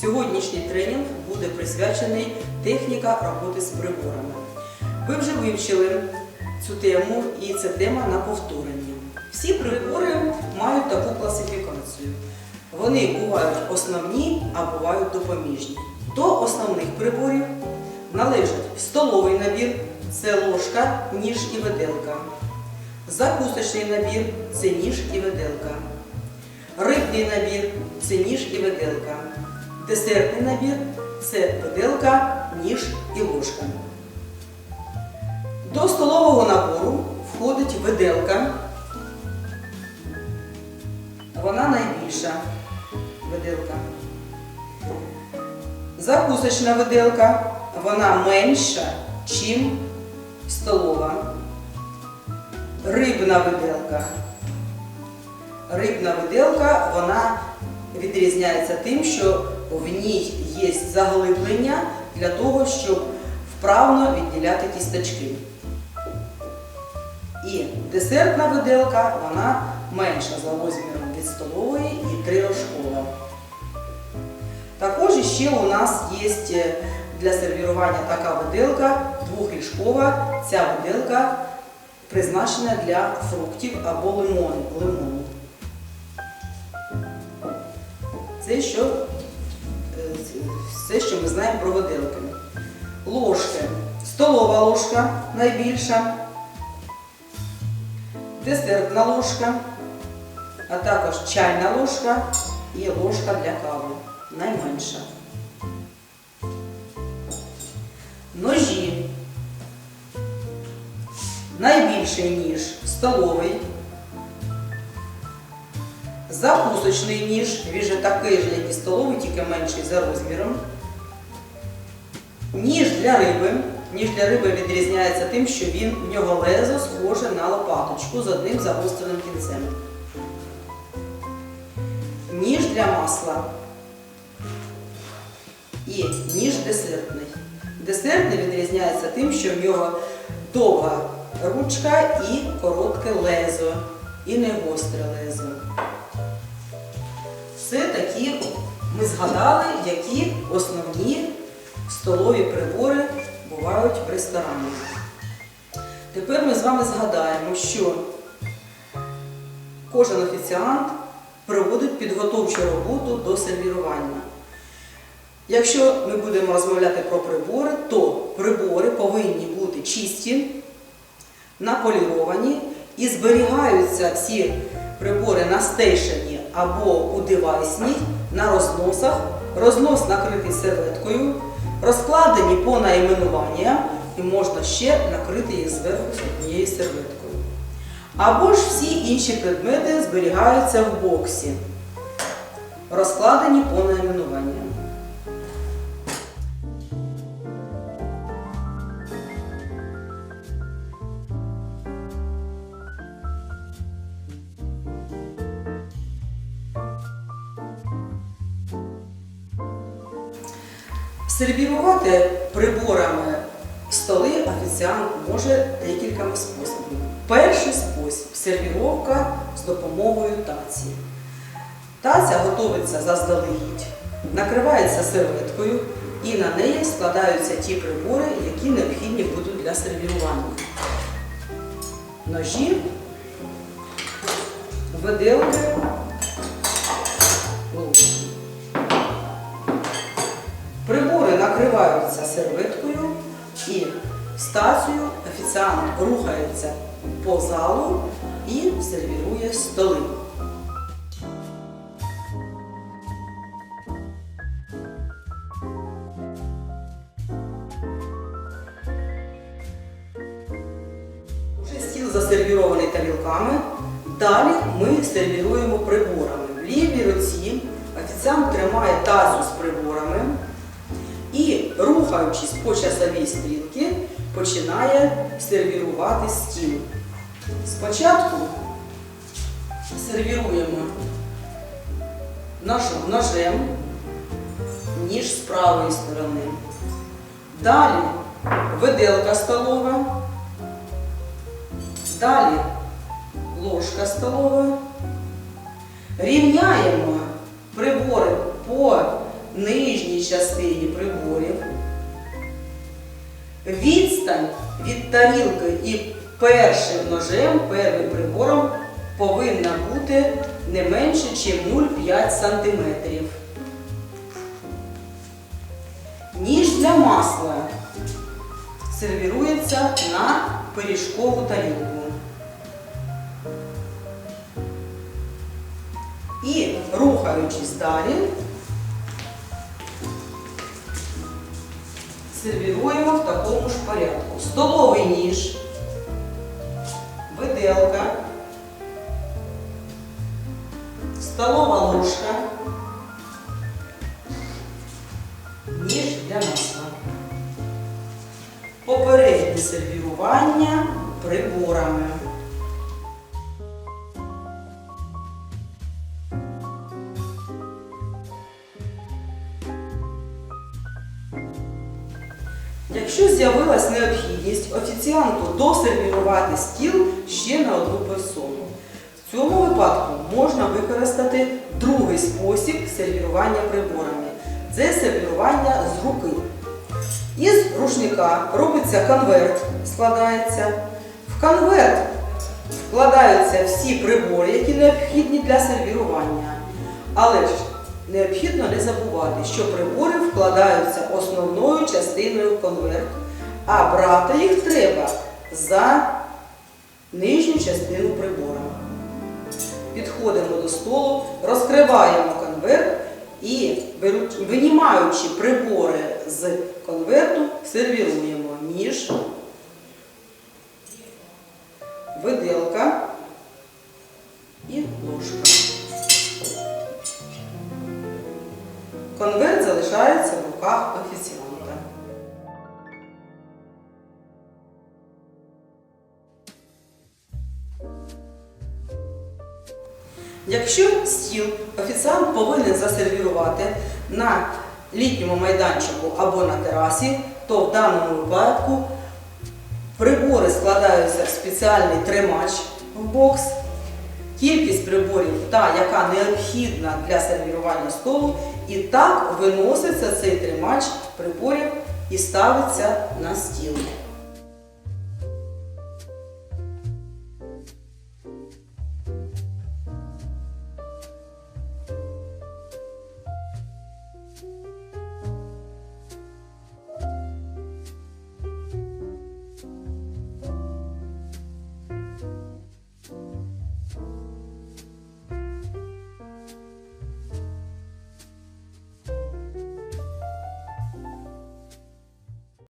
Сьогоднішній тренінг буде присвячений техніка роботи з приборами. Ви вже вивчили цю тему і це тема на повторення. Всі прибори мають таку класифікацію. Вони бувають основні, а бувають допоміжні. До основних приборів належать столовий набір це ложка, ніж і виделка. Закусочний набір це ніж і виделка. Рибний набір це ніж і виделка. Десертний набір це виделка, ніж і ложка. До столового набору входить виделка. Вона найбільша виделка. Закусочна виделка, вона менша, чим столова. Рибна виделка. Рибна виделка, вона відрізняється тим, що в ній є заглиблення для того, щоб вправно відділяти кісточки. І десертна виделка, вона менша за розміром від столової і тrirожкова. Також ще у нас є для сервірування така виделка двохріжкова. Ця виделка призначена для фруктів або лимону. Це що, е, все, що ми знаємо про виделки. Ложки. Столова ложка найбільша, десертна ложка, а також чайна ложка і ложка для кави найменша. Ножі. Найбільший ніж столовий. Закусочний ніж, він же такий же, як і столовий, тільки менший за розміром. Ніж для риби. Ніж для риби відрізняється тим, що він, в нього лезо схоже на лопаточку з одним загостреним кінцем. Ніж для масла. І ніж десертний. Десертний відрізняється тим, що в нього довга ручка і коротке лезо, і не гостре лезо. Це такі ми згадали, які основні столові прибори бувають в ресторані. Тепер ми з вами згадаємо, що кожен офіціант проводить підготовчу роботу до сервірування. Якщо ми будемо розмовляти про прибори, то прибори повинні бути чисті, наполіровані і зберігаються всі прибори на стейшені або у девайсній на розносах, рознос накритий серветкою, розкладені по найменуванням і можна ще накрити їх зверху однією серветкою. Або ж всі інші предмети зберігаються в боксі, розкладені по найменуванням. Сервірувати приборами столи офіціант може декількома способами. Перший спосіб сервіровка з допомогою таці. Таця готується заздалегідь, накривається серветкою і на неї складаються ті прибори, які необхідні будуть для сервірування. Ножі, виделки, накриваються серветкою і стацію офіціант рухається по залу і сервірує столи. Уже стіл засервірований тарілками. Далі ми сервіруємо приборами. В лівій руці офіціант тримає тазу з приборами і, рухаючись по часовій стрілці, починає сервірувати стіл. Спочатку сервіруємо нож- ножем, ніж з правої сторони. Далі виделка столова. Далі ложка столова. Рівняємо прибори по нижній частині приборів. Відстань від тарілки і першим ножем, первим прибором повинна бути не менше, ніж 0,5 см. Ніж для масла сервірується на пиріжкову тарілку. І рухаючись далі, сервіруємо в такому ж порядку. Столовий ніж, виделка, столова ложка, ніж для масла. Попереднє сервірування приборами. Якщо з'явилась необхідність офіціанту досервірувати стіл ще на одну персону, в цьому випадку можна використати другий спосіб сервірування приборами. Це сервірування з руки. Із рушника робиться конверт, складається. В конверт вкладаються всі прибори, які необхідні для сервірування. Але ж необхідно не забувати, що прибори вкладаються основною частиною в конверт, а брати їх треба за нижню частину прибора. Підходимо до столу, розкриваємо конверт і, винімаючи прибори з конверту, сервіруємо ніж, виделка і ложка. Конверт залишається в руках офіціанта. Якщо стіл офіціант повинен засервірувати на літньому майданчику або на терасі, то в даному випадку прибори складаються в спеціальний тримач в бокс. Кількість приборів та, яка необхідна для сервірування столу, і так виноситься цей тримач приборів і ставиться на стіл.